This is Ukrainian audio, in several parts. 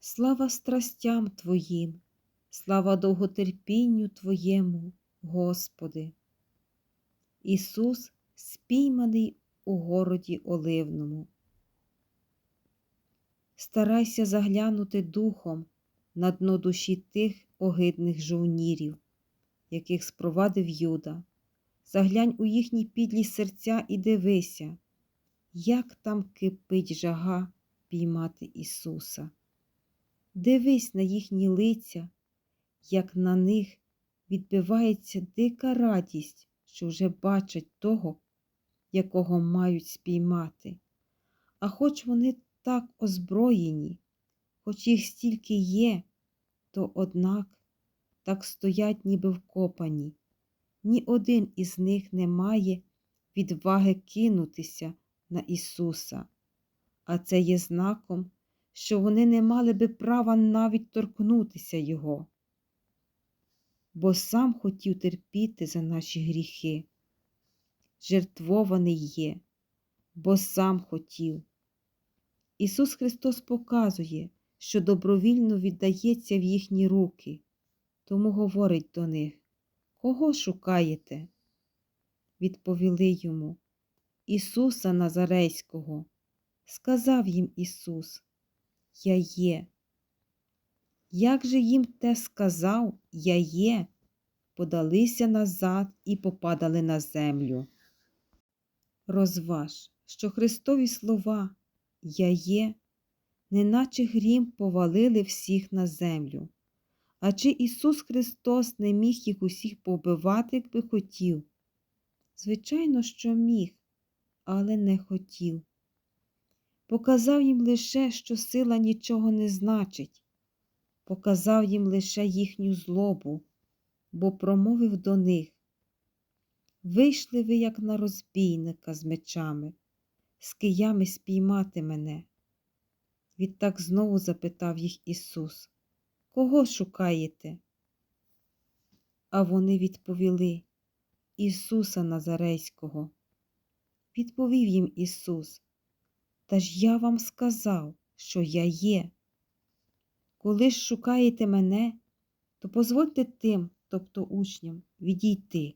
Слава страстям Твоїм, слава довготерпінню Твоєму, Господи. Ісус спійманий у городі Оливному. Старайся заглянути духом на дно душі тих огидних жовнірів, яких спровадив Юда. Заглянь у їхні підлі серця і дивися, як там кипить жага піймати Ісуса. Дивись на їхні лиця, як на них відбивається дика радість, що вже бачать того, якого мають спіймати. А хоч вони так озброєні, хоч їх стільки є, то однак так стоять, ніби вкопані. Ні один із них не має відваги кинутися на Ісуса, а це є знаком, що вони не мали би права навіть торкнутися Його, бо сам хотів терпіти за наші гріхи. Жертвований є, бо сам хотів. Ісус Христос показує, що добровільно віддається в їхні руки, тому говорить до них Кого шукаєте? Відповіли йому Ісуса Назарейського. Сказав їм Ісус, Я є. Як же їм те сказав, Я є, подалися назад і попадали на землю. Розваж, що Христові слова Я є, неначе грім повалили всіх на землю. А чи Ісус Христос не міг їх усіх побивати, якби хотів? Звичайно, що міг, але не хотів. Показав їм лише, що сила нічого не значить, показав їм лише їхню злобу, бо промовив до них Вийшли ви, як на розбійника з мечами, з киями спіймати мене. Відтак знову запитав їх Ісус. Кого шукаєте? А вони відповіли Ісуса Назарейського. Відповів їм Ісус, Та ж я вам сказав, що я є. Коли ж шукаєте мене, то позвольте тим, тобто учням, відійти,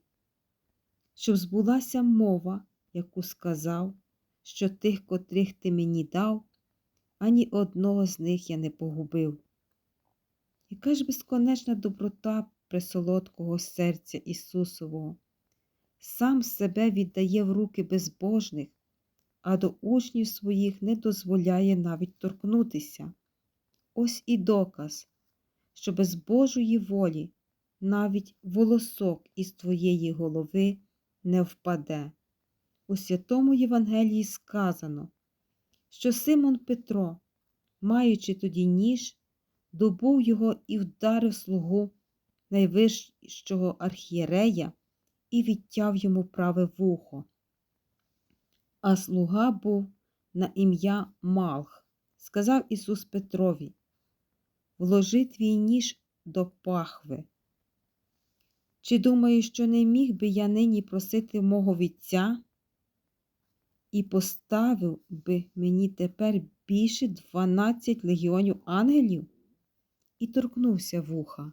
щоб збулася мова, яку сказав, що тих, котрих ти мені дав, ані одного з них я не погубив. Яка ж безконечна доброта присолодкого серця Ісусового, сам себе віддає в руки безбожних, а до учнів своїх не дозволяє навіть торкнутися. Ось і доказ, що без Божої волі навіть волосок із твоєї голови не впаде. У святому Євангелії сказано, що Симон Петро, маючи тоді ніж, добув його і вдарив слугу найвищого архієрея і відтяв йому праве вухо. А слуга був на ім'я Малх, сказав Ісус Петрові, вложи твій ніж до пахви. Чи думаєш, що не міг би я нині просити мого вітця? І поставив би мені тепер більше дванадцять легіонів ангелів? і торкнувся вуха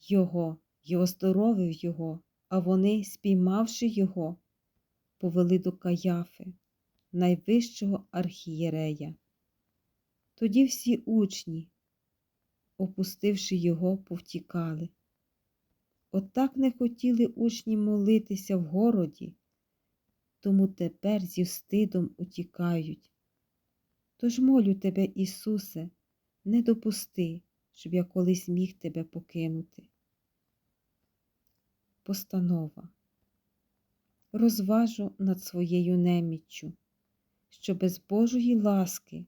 його й оздоровив його, а вони, спіймавши його, повели до Каяфи, найвищого архієрея. Тоді всі учні, опустивши його, повтікали. Отак не хотіли учні молитися в городі, тому тепер зі встидом утікають. Тож молю тебе, Ісусе, не допусти, щоб я колись міг тебе покинути. Постанова. Розважу над своєю неміччю, що без Божої ласки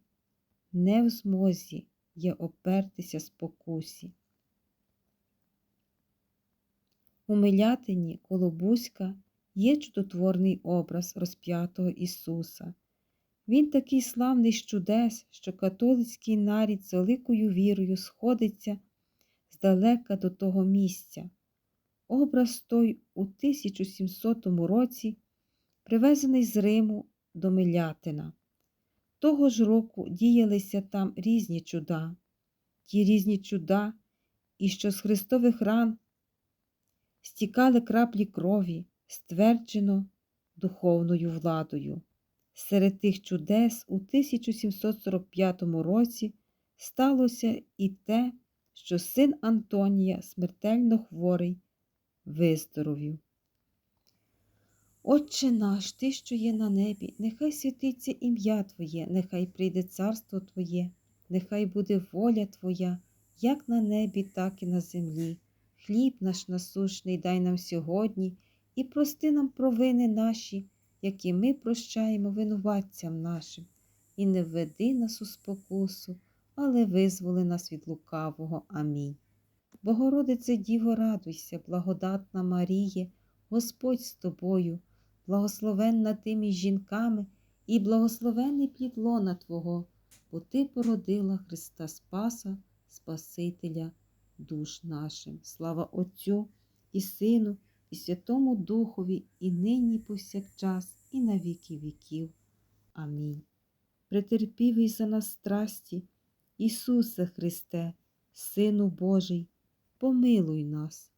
не в змозі є опертися спокусі. У Милятині коло Бузька є чудотворний образ розп'ятого Ісуса. Він такий славний з чудес, що католицький нарід з великою вірою сходиться здалека до того місця. Образ той у 1700 році привезений з Риму до Милятина. Того ж року діялися там різні чуда. ті різні чуда, і що з Христових ран стікали краплі крові, стверджено духовною владою. Серед тих чудес у 1745 році сталося і те, що син Антонія, смертельно хворий, виздоровів. Отче наш, Ти, що є на небі, нехай святиться ім'я Твоє, нехай прийде царство Твоє, нехай буде воля Твоя, як на небі, так і на землі. Хліб наш насущний дай нам сьогодні і прости нам провини наші, які ми прощаємо винуватцям нашим, і не введи нас у спокусу, але визволи нас від лукавого. Амінь. Богородице Діво, радуйся, благодатна Маріє, Господь з тобою, благословенна ти між жінками, і благословений плід Твого, бо Ти породила Христа Спаса, Спасителя душ нашим. Слава Отцю і Сину, і Святому Духові, і нині, повсякчас, і на віки віків. Амінь. Претерпівий за нас страсті, Ісусе Христе, Сину Божий, помилуй нас.